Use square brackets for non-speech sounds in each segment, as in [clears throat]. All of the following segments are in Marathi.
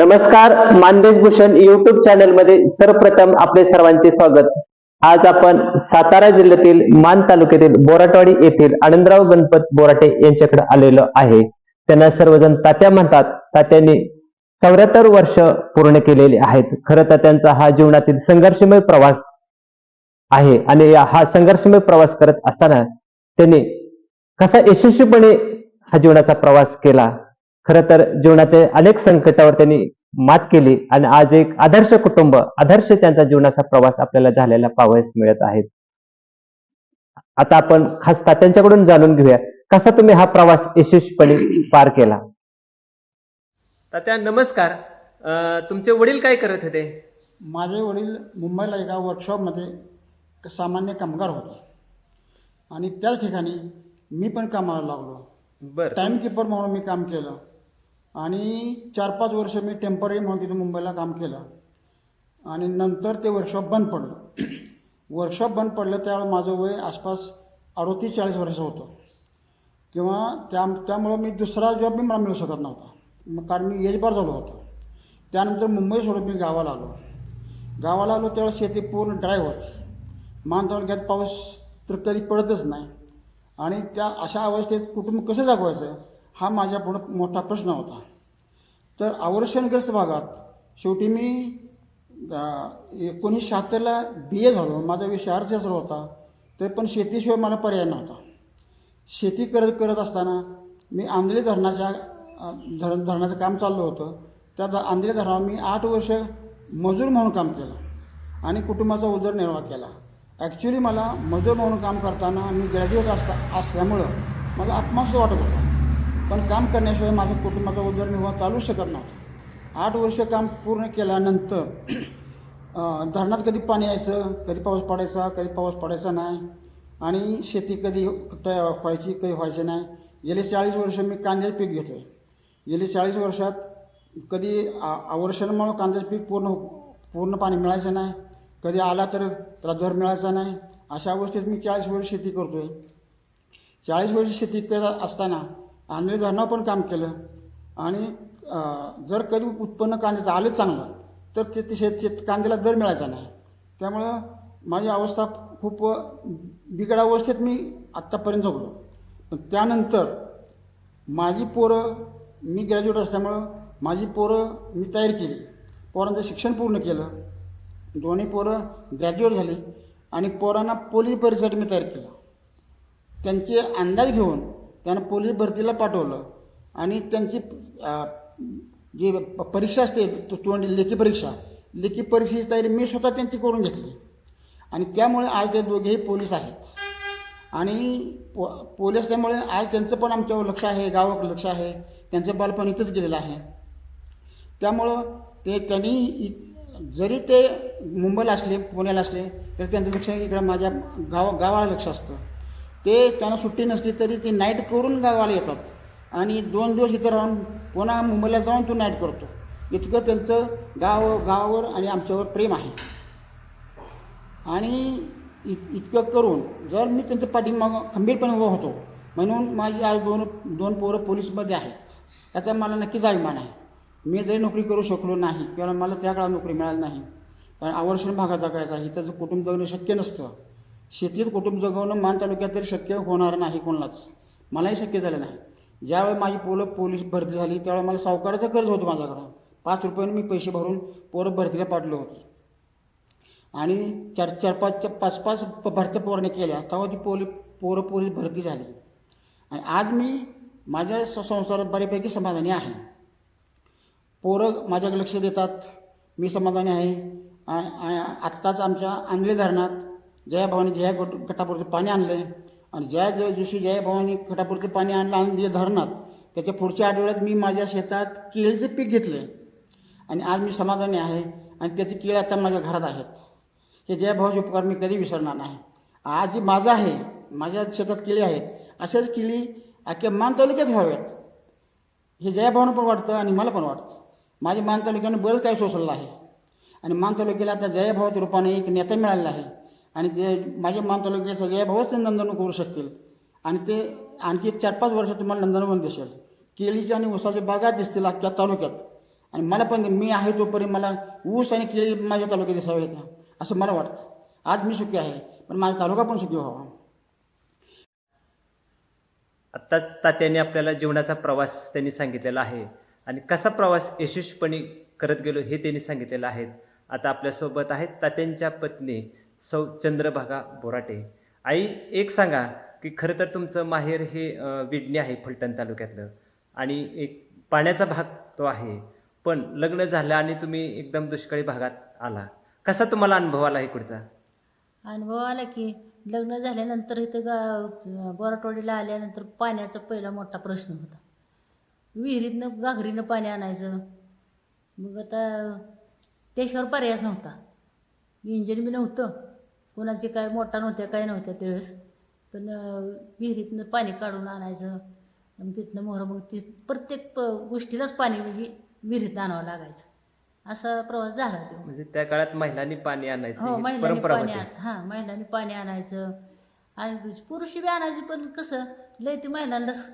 नमस्कार मानदेश भूषण युट्यूब चॅनलमध्ये सर्वप्रथम आपले सर्वांचे स्वागत. आज आपण सातारा जिल्ह्यातील मान तालुक्यातील बोराटवाडी येथील आनंदराव गणपत बोराटे यांच्याकडे आलेलो आहे. त्यांना सर्वजण तात्या म्हणतात. तात्यांनी चौऱ्याहत्तर वर्ष पूर्ण केलेली आहेत. खरं तर त्यांचा हा जीवनातील संघर्षमय प्रवास आहे आणि या- हा संघर्षमय प्रवास करत असताना त्यांनी कसा यशस्वीपणे हा जीवनाचा प्रवास केला? खर तर जीवनातील अनेक संकटावर त्यांनी मात केली आणि आज एक आदर्श कुटुंब आदर्श त्यांचा जीवनाचा प्रवास आपल्याला झालेला पाहावयास मिळत आहेत. आता आपण खास तात्यांच्याकडून जाणून घेऊया कसा तुम्ही हा प्रवास यशस्वीपणे पार केला? तात्या नमस्कार. अं, तुमचे वडील काय करत होते? माझे वडील मुंबईला एका वर्कशॉपमध्ये क- सामान्य कामगार होते. आणि त्याच ठिकाणी मी पण कामाला लागलो. बर. टाईमकीपर म्हणून मी काम केलं. आणि चार पाच वर्ष मी टेंपररी म्हणून तिथे मुंबईला काम केलं. आणि नंतर ते वर्कशॉप बंद पडलं. [clears throat] वर्कशॉप बंद पडलं त्यावेळेला माझं वय आसपास अडोतीस चाळीस वर्ष होतं. किंवा त्या त्यामुळं मी दुसरा जॉब बी मला मिळू शकत नव्हता. मग कारण मी एजबार झालो होतो. त्यानंतर मुंबई सोडून मी गावाला आलो. गावाला आलो त्यावेळेस शेती पूर्ण ड्राय होती. मान तालुक्यात पाऊस तर कधी पडतच नाही. आणि त्या अशा अवस्थेत कुटुंब कसं जागवायचं? हा माझ्यापुढं मोठा प्रश्न होता. तर आवर्षणग्रस्त भागात शेवटी मी एकोणीसशे शहात्तरला बी ए झालो. माझा विषय अर्थशास्त्र होता. तर पण शेतीशिवाय मला पर्याय नव्हता. शेती करत करत असताना मी आंधळी धरणाच्या धरण धरणाचं काम चाललं होतं. त्या द आंधळी धरणावर मी आठ वर्ष मजूर म्हणून काम केलं आणि कुटुंबाचा उदरनिर्वाह केला. ॲक्च्युली मला मजूर म्हणून काम करताना मी ग्रॅज्युएट असता असल्यामुळं मला अपमास वाटत होता. पण काम करण्याशिवाय माझ्या कुटुंबाचा उदरनिर्वाह चालू शकत नव्हता आठ वर्ष काम पूर्ण केल्यानंतर धरणात कधी पाणी यायचं कधी पाऊस पडायचा कधी पाऊस पडायचा नाही आणि शेती कधी तयार व्हायची कधी व्हायची नाही. गेले चाळीस वर्ष मी कांद्याचं पीक घेतो आहे गेली चाळीस वर्षात कधी आ आवर्षणामुळं कांद्याचं पीक पूर्ण पूर्ण पाणी मिळायचं नाही. कधी आला तर त्याला दर मिळायचा नाही. अशा अवस्थेत मी चाळीस वर्ष शेती करतो आहे चाळीस वर्ष शेती करत असताना आंधळी धरणावर पण काम केलं. आणि जर कधी उत्पन्न कांद्याचं आलं चांगलं तर ते ते शेत शेत कांद्याला दर मिळायचा नाही. त्यामुळं माझी अवस्था खूप बिकट अवस्थेत मी आत्तापर्यंत झोपलो. पण त्यानंतर माझी पोरं मी ग्रॅज्युएट असल्यामुळं माझी पोरं मी तयार केली. पोरांचं शिक्षण पूर्ण केलं. दोन्ही पोरं ग्रॅज्युएट झाली आणि पोरांना पोलीस परीक्षेसाठी मी तयार केलं. त्यांचे अंदाज घेऊन त्यांना पोलीस भरतीला पाठवलं. आणि त्यांची जी परीक्षा असते तो तोंड लेखी परीक्षा लेखी परीक्षेची तयारी मी स्वतः त्यांची करून घेतली. आणि त्यामुळे आज ते दोघेही पोलीस आहेत. आणि पो पोलीस त्यामुळे आज त्यांचं पण आमच्यावर लक्ष आहे गावावर लक्ष आहे. त्यांचं बालपण इथंच गेलेलं आहे. त्यामुळं ते त्यांनी इ- जरी ते मुंबईला असले पुण्याला असले तरी त्यांचं लक्ष इकडं माझ्या गाव गावाला लक्ष असतं. ते त्यांना सुट्टी नसली तरी ते नाईट करून गावाला येतात. आणि दोन दिवस इथं राहून पुन्हा मुंबईला जाऊन तो नाईट करतो. इतकं त्यांचं गाव गावावर आणि आमच्यावर प्रेम आहे. आणि इत इतकं करून जर मी त्यांचं पाठिंबा खंबीरपणे उभा होतो म्हणून माझी आज दोन दोन पोरं पोलीसमध्ये आहेत. त्याचा मला नक्कीच अभिमान आहे. मी जरी नोकरी करू शकलो नाही किंवा मला त्या काळात नोकरी मिळाली नाही कारण आवर्षण भागात जगायचा इथं कुटुंब जगणं शक्य नसतं शेतीत कुटुंब जगवणं मान तालुक्यात तरी शक्य होणार नाही कोणालाच. मलाही शक्य झालं नाही. ज्यावेळी माझी पोरं पोलीस भरती झाली त्यावेळी मला सावकाराचं कर्ज होतं माझ्याकडं. पाच रुपयाने मी पैसे भरून पोरं भरतीला पाठवलं होतं. आणि चार चार पाच पाच पाच भरत्या पोराने केल्या तेव्हा ती पोली पोरं पोलीस भरती झाली. आणि आज मी माझ्या स- संसारात बऱ्यापैकी समाधानी आहे. पोरं माझ्याकडे लक्ष देतात मी समाधानी आहे. आत्ताच आमच्या आंगली धरणात जयाभावानी जया गट गटापुरतं पाणी आणलं आहे आणि ज्या ज्या दिवशी जयाभावानी गटापुरतं पाणी आणलं आणि दिलं धरणात त्याच्या पुढच्या आठवड्यात मी माझ्या शेतात केळीचं पीक घेतलं आणि आज मी समाधानी आहे आणि त्याची केळ आता माझ्या घरात आहेत. हे जयभावाचे उपकार मी कधी विसरणार नाही. आज जे माझं आहे माझ्या शेतात केळी आहेत अशाच केळी अख्ख्या मान तालुक्यात व्हाव्यात. हे जयाभावानं पण वाटतं आणि मला पण वाटतं. माझ्या मान तालुक्यानं बरंच काही सोसलेलं आहे. आणि मान तालुक्याला आता जयाभावाच्या रूपाने एक नेता मिळालेला आहे. आणि जे माझे मान तालुक्याचे सगळ्या भाऊच ते नंदनवन करू शकतील. आणि ते आणखी चार पाच वर्ष तुम्हाला नंदनवन दिसेल. केळीच्या आणि उसाच्या बागा दिसतील अख्ख्या तालुक्यात. आणि मला पण मी आहे तोपर्यंत मला ऊस आणि केळी माझ्या तालुक्यात दिसावे येतं असं मला वाटतं. आज मी सुखी आहे पण माझा तालुका पण सुखी व्हावा. आत्ताच तात्याने आपल्याला जीवनाचा प्रवास त्यांनी सांगितलेला आहे. आणि कसा प्रवास यशस्वीपणे करत गेलो हे त्यांनी सांगितलेलं आहे. आता आपल्यासोबत आहेत तात्यांच्या पत्नी सौ चंद्रभागा बोराटे. आई एक सांगा की खरं तर तुमचं माहेर हे विडणे आहे फलटण तालुक्यातलं आणि एक पाण्याचा भाग तो आहे. पण लग्न झालं आणि तुम्ही एकदम दुष्काळी भागात आला. कसा तुम्हाला अनुभव आला इकडचा? अनुभव आला की लग्न झाल्यानंतर इथं गा बोराटवाडीला आल्यानंतर पाण्याचा पहिला मोठा प्रश्न होता. विहिरीतनं घागरीनं पाणी आणायचं. मग आता त्याशिवाय पर्यायच नव्हता. इंजिन बी नव्हतं. कोणाचे काय मोठा नव्हत्या काय नव्हत्या त्यावेळेस. पण विहिरीतनं पाणी काढून आणायचं. आणि तिथनं मोहर मग ती प्रत्येक प गोष्टीलाच पाणी म्हणजे विहिरीतनं आणावं लागायचं. असा प्रवास झाला तो. म्हणजे त्या काळात महिलांनी पाणी आणायची हो महिलांनी परंपरा पाणी होती. हा महिलांनी पाणी आणायचं. आणि पुरुष बी आणायचे पण कसं लय ते महिलांनाच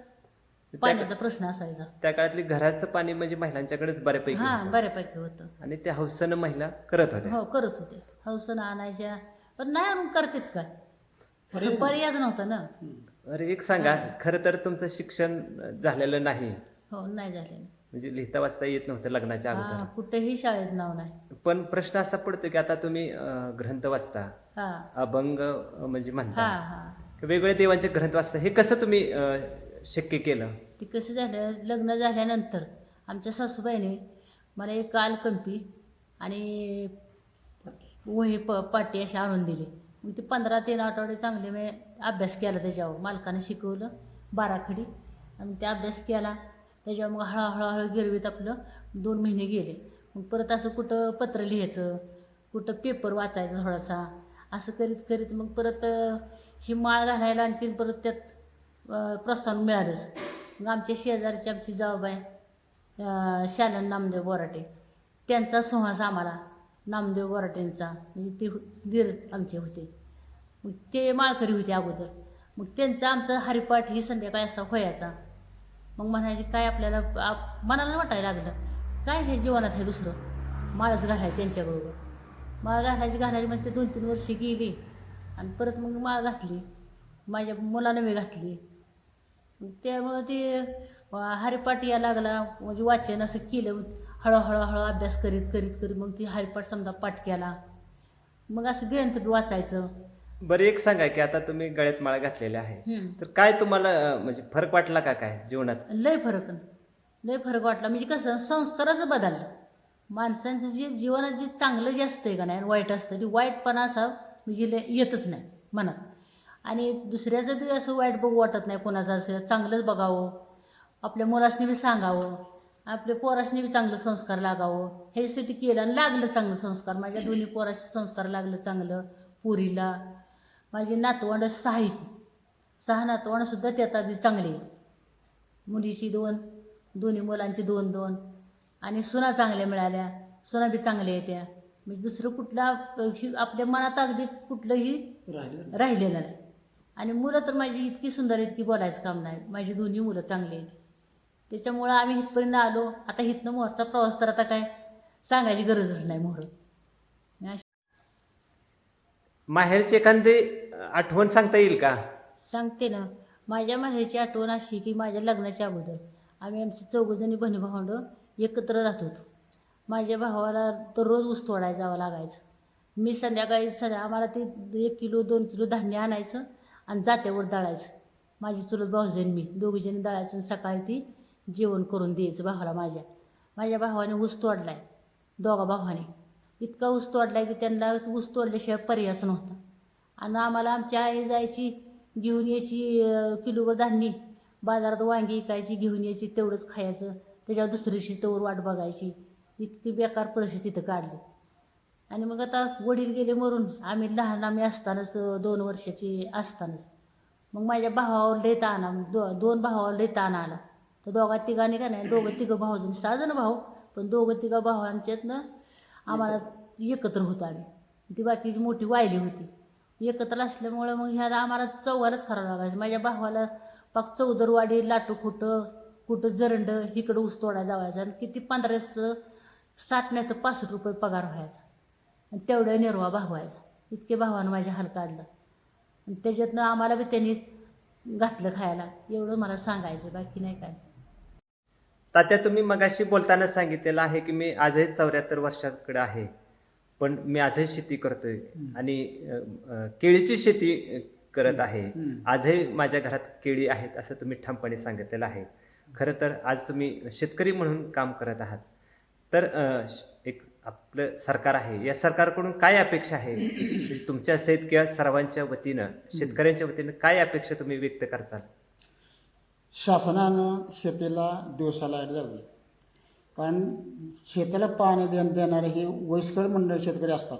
पाण्याचा प्रश्न असायचा. त्या काळातली घराचं पाणी म्हणजे महिलांच्याकडेच बऱ्यापैकी हा होतं. बऱ्यापैकी होतं. आणि त्या हौसानं महिला करत होत्या. हो करत होते हौसन आणायच्या. पण नाही आणून करतात काय पर्यायच नव्हता ना. अरे एक सांगा खरं तर तुमचं शिक्षण झालेलं नाही. हो नाही झाले म्हणजे लिहिता वाचता येत नव्हतं लग्नाच्या हा अगोदर. कुठेही शाळेत नाव नाही. पण प्रश्न असा पडतो की आता तुम्ही अं, ग्रंथ वाचता. हा. अभंग अं, म्हणजे हा म्हणता. हा वेगवेगळ्या देवांचे ग्रंथ वाचता. हे कसं तुम्ही अं, शक्य केलं? ते कसं झालं लग्न झाल्यानंतर आमच्या सासूबाईने मला एक कालकंपी आणि वही प पाटी अशी आणून दिली. मग ते पंधरा तीन आठवडे चांगले मी अभ्यास केला त्याच्यावर. मालकाने शिकवलं बाराखडी आणि ते अभ्यास केला. त्याच्यावर मग हळूहळू गिरवीत आपलं दोन महिने गेले. मग परत असं कुठं पत्र लिहायचं कुठं पेपर वाचायचा थोडासा. असं करीत करीत मग परत ही माळ घालायला आणखीन परत त्यात प्रोत्साहन मिळालंच. मग आमच्या शेजारची आमची जाऊबाई आहे शालन नामदेव बोराटे. त्यांचा सहवास आम्हाला. नामदेव वराटेंचा म्हणजे ते हु- दीर आमचे होते. मग ते माळकरी होते अगोदर. मग त्यांचा आमचा हरिपाठ ही संध्याकाळी असा व्हायचा मग म्हणायचे काय आपल्याला आप मनाला वाटायला लागलं? काय हे जीवनात आहे दुसरं? माळच घालाय त्यांच्याबरोबर. माळ घालायची घालायची मग ते दोन तीन वर्षे गेली आणि परत मग माळ घातली. माझ्या मुलानं मी घातली. मग त्यामुळं ते हरिपाठ या लागला. म्हणजे वाचन असं केलं. हळूहळू हळू अभ्यास करीत करीत करीत मग ती हरिपाठ समजा पाठ केला. मग असं ग्रंथ वाचायचं. बरं एक सांगा की आता तुम्ही गळ्यात माळा घातलेल्या आहे. हम्म. तर काय तुम्हाला अं, म्हणजे फरक वाटला का काय जीवनात? लय फरक लय फरक वाटला. म्हणजे कसं संस्काराचं बदललं. माणसांचं जे जीवनात जे चांगलं जे असतंय का नाही आणि वाईट असतं ते वाईटपणा असा म्हणजे लय येतच नाही मनात. आणि दुसऱ्याचं बी असं वाईट बघू वाटत नाही कोणाचं असं. चांगलंच बघावं. आपल्या मुलासनी बी सांगावं. आपल्या पोरासनी बी चांगलं संस्कार लागावं. ह्याच्यासाठी केलं आणि लागलं चांगलं संस्कार. माझ्या दोन्ही पोराचे संस्कार लागलं चांगलं. पुरीला माझी नातवंड सहा सहा नातवंडसुद्धा त्यात आधी चांगली. मुलीची दोन दोन्ही मुलांची दोन दोन. आणि सुना चांगल्या मिळाल्या. सुना बी चांगल्या येत्या. म्हणजे दुसरं कुठला आपल्या मनात अगदी कुठलंही राहिलं राहिलेलं नाही. आणि मुलं तर माझी इतकी सुंदर आहेत की बोलायचं काम नाही. माझी दोन्ही मुलं चांगली आहेत. त्याच्यामुळं आम्ही इथपर्यंत आलो. आता इथनं मोहरचा प्रवास तर आता काय सांगायची गरजच नाही मोहर. माहेरची एखादी आठवण सांगता येईल का? सांगते ना. माझ्या माहेरची आठवण अशी की माझ्या लग्नाच्या अगोदर आम्ही आमची चौघजणी बहिणी भावंड एकत्र राहत होतो. माझ्या भावाला दररोज ऊस तोडायला जावं लागायचं. मी संध्याकाळी संध्या आम्हाला ते एक किलो दोन किलो धान्य आणायचं आणि जात्यावर दळायचं. माझी चुलत भाऊजण मी दोघीजणी दळायचं सकाळी ती जेवण करून द्यायचं भावाला माझ्या. माझ्या भावाने ऊस तोडला आहे दोघा भावाने. इतका ऊस तोडला की त्यांना ऊस तोडल्याशिवाय पर्यायच नव्हता. आणि आम्हाला आमची आई जायची घेऊन यायची किलोवर धान्य. बाजारात वांगी विकायची घेऊन यायची तेवढंच खायचं. त्याच्यावर दुसऱ्या दिवशी वाट बघायची. इतकी बेकार परिस्थिती तिथं काढली. आणि मग आता वडील गेले मरून. आम्ही लहान आम्ही असतानाच दोन वर्षाची असतानाच. मग माझ्या भावावर लय ताण दो दोन भावावर लय ताण आला. तर दोघा तिघांनी का नाही दोघं तिघं भाऊ सहाजण भाऊ पण दोघं तिघं भावांच्यातनं आम्हाला एकत्र होतो आम्ही. ती बाकीची मोठी वायली होती. एकत्र असल्यामुळं मग ह्याला आम्हाला चौघालाच करावं लागायचं. माझ्या भावाला पाक चौदरवाडी लाटू खुटं कुठं जरंड इकडं ऊस तोडा जावायचा आणि किती पंधराचं साठ नाही तर पासष्ट रुपये पगार व्हायचा. आणि तेवढ्या निर्वाह भागवायचा इतके भावानं माझ्या हाल काढलं. आणि त्याच्यातनं आम्हाला बी त्यांनी घातलं खायला. एवढं मला सांगायचं. बाकी नाही काय. तात्या तुम्ही मगाशी बोलताना सांगितलेलं आहे की मी आजही चौऱ्याहत्तर वर्षाकडे आहे. पण मी आजही शेती करतोय आणि केळीची शेती करत आहे. आजही माझ्या घरात केळी आहेत असं तुम्ही ठामपणे सांगितलेलं आहे. खरं तर आज तुम्ही शेतकरी म्हणून काम करत आहात. तर एक आपलं सरकार आहे. या सरकारकडून काय अपेक्षा आहे? [coughs] तुमच्या सहित किंवा सर्वांच्या वतीनं शेतकऱ्यांच्या वतीनं काय अपेक्षा तुम्ही व्यक्त करताल? शासनानं शेतीला दिवसाला लाइट द्यावी. कारण शेताला पाणी दे देणारे हे वयस्कर मंडळ शेतकरी असतात.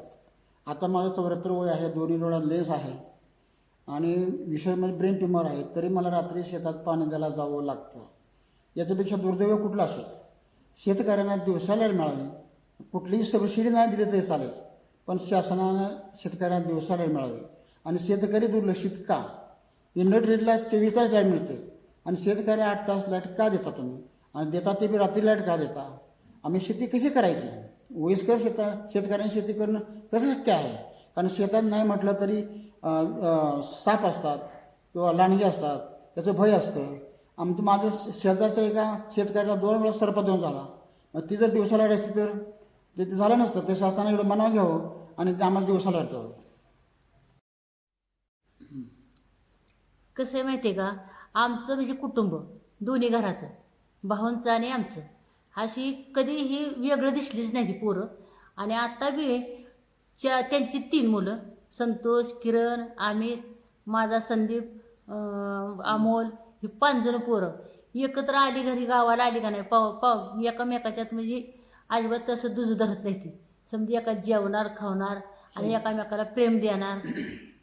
आता माझं चौऱ्याहत्तर वय आहे दोन्ही डोळा लेस आहे. आणि विषय म्हणजे ब्रेन ट्युमर आहे तरी मला रात्री शेतात पाणी द्यायला जावं लागतं. याच्यापेक्षा दुर्दैव कुठलं असेल? शेतकऱ्यांना दिवसाला मिळावी. कुठलीही सबसिडी नाही दिली तरी चालेल पण शासनानं शेतकऱ्यांना दिवसाला मिळावी. आणि शेतकरी दुर्लक्षित का? इंडस्ट्रीला चोवीस तास लाइट मिळते. आणि शेतकरी आठ तास लाइट का देता तुम्ही. आणि देता ते बी रात्री लाइट का देता. आम्ही शेती कशी करायची? वयस्कर शेता शेतकऱ्यांनी शेती करणं कसं शक्य आहे? कारण शेतात नाही म्हटलं तरी साप असतात किंवा लांडगे असतात. त्याचं भय असतं. आमचं माझं शेजारच्या एका शेतकऱ्याला दोन वेळा सर्प देऊन झाला. मग ती जर दिवसाला लाइट असती तर? ते ते झालं नसतं. ते शासनाने एवढं मनाव घ्यावं आणि ते आम्हाला दिवसाला येतं द्यावं कसं आहे माहिती आहे का? आमचं म्हणजे कुटुंब दोन्ही घराचं भाऊंचं आणि आमचं. अशी कधीही वेगळं दिसलीच नाही ती पोरं. आणि आत्ता बी च्या त्यांची तीन मुलं संतोष किरण अमित माझा संदीप अमोल ही पाच जण पोरं. एकत्र आली घरी गावाला आली का नाही पाव पाव एकामेकाच्यात म्हणजे अजिबात तसं दुजू धरत नाही ती. समजी एका जेवणार खावणार आणि एकामेकाला प्रेम देणार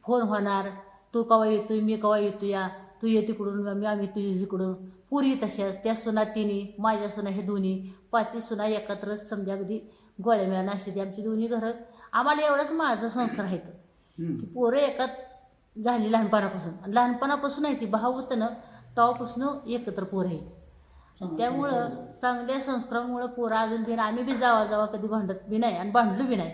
फोन होणार तू कवा येतोय मी कवा येतो या तू ये तिकडून मी आम्ही तू इकडून. पुरी तशाच त्या सुना तिन्ही माझ्या सुना हे दोन्ही पाचही सुना एकत्र समजा अगदी गोळ्या मिळाल्या अशी ती आमची दोन्ही घरं. आम्हाला एवढाच माझा संस्कार आहेत. की पोरं एकात झाली लहानपणापासून. आणि लहानपणापासून आहे ती भाऊ होतं ना तेव्हापासून एकत्र पोरं आहेत. त्यामुळं चांगल्या संस्कारामुळं पोरं अजून बी आम्ही बी जावा जावा कधी भांडत बी नाही आणि भांडलो बी नाही.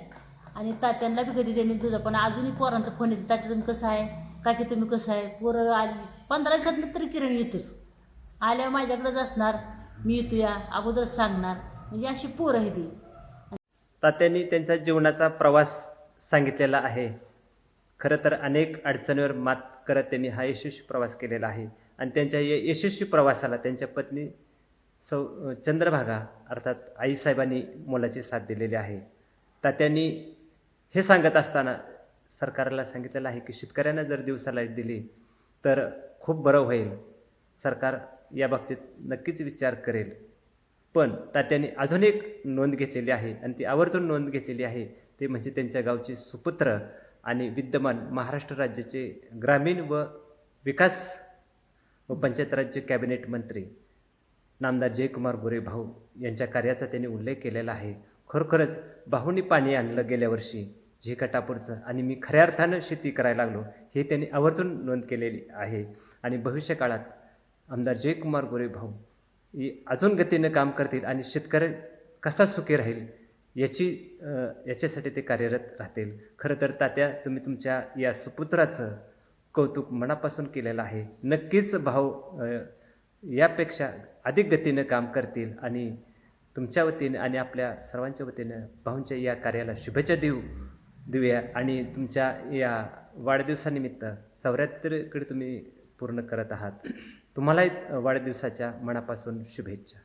आणि तात्यांना बी कधी त्यांनी तुझं पण अजूनही पोरांचा फोन येतो तात्या तुम्ही कसं आहे? का की तुम्ही कसं आहे पोरं आली पंधरा दिवसातनं तरी किरण येतोच. आल्यावर माझ्याकडेच असणार मी येतो या अगोदरच सांगणार. म्हणजे अशी पोरं आहे ती. तात्यांनी त्यांच्या जीवनाचा प्रवास सांगितलेला आहे. खरं तर अनेक अडचणीवर मात करत त्यांनी हा यशस्वी प्रवास केलेला आहे. आणि त्यांच्या या यशस्वी प्रवासाला त्यांच्या पत्नी सौ चंद्रभागा अर्थात आईसाहेबांनी मोलाची साथ दिलेली आहे. तात्यांनी हे सांगत असताना सरकारला सांगितलेलं आहे की शेतकऱ्यांना जर दिवसा लाइट दिली तर खूप बरं होईल. सरकार या बाबतीत नक्कीच विचार करेल. पण तात्याने अजून एक नोंद घेतलेली आहे आणि ती आवर्जून नोंद घेतलेली आहे ते म्हणजे त्यांच्या गावचे सुपुत्र आणि विद्यमान महाराष्ट्र राज्याचे ग्रामीण व विकास व पंचायत राज्य कॅबिनेट मंत्री नामदार जयकुमार गोरे भाऊ यांच्या कार्याचा त्यांनी उल्लेख केलेला आहे. खरोखरच भाऊनी पाणी आणलं गेल्या वर्षी. झिकटापूरचं आणि मी खऱ्या अर्थानं शेती करायला लागलो हे त्यांनी आवर्जून नोंद केलेली आहे. आणि भविष्यकाळात आमदार जयकुमार गोरे भाऊ ही अजून गतीनं काम करतील आणि शेतकरी कसा सुखी राहील याची याच्यासाठी ते कार्यरत राहतील. खरं तर तात्या तुम्ही तुमच्या या सुपुत्राचं कौतुक मनापासून केलेलं आहे. नक्कीच भाऊ यापेक्षा अधिक गतीनं काम करतील आणि तुमच्या वतीनं आणि आपल्या सर्वांच्या वतीनं भाऊंच्या या कार्याला शुभेच्छा देऊ. देऊया आणि तुमच्या या वाढदिवसानिमित्त चौऱ्याहत्तरकडे तुम्ही पूर्ण करत आहात. तुम्हालाही वाढदिवसाच्या मनापासून शुभेच्छा.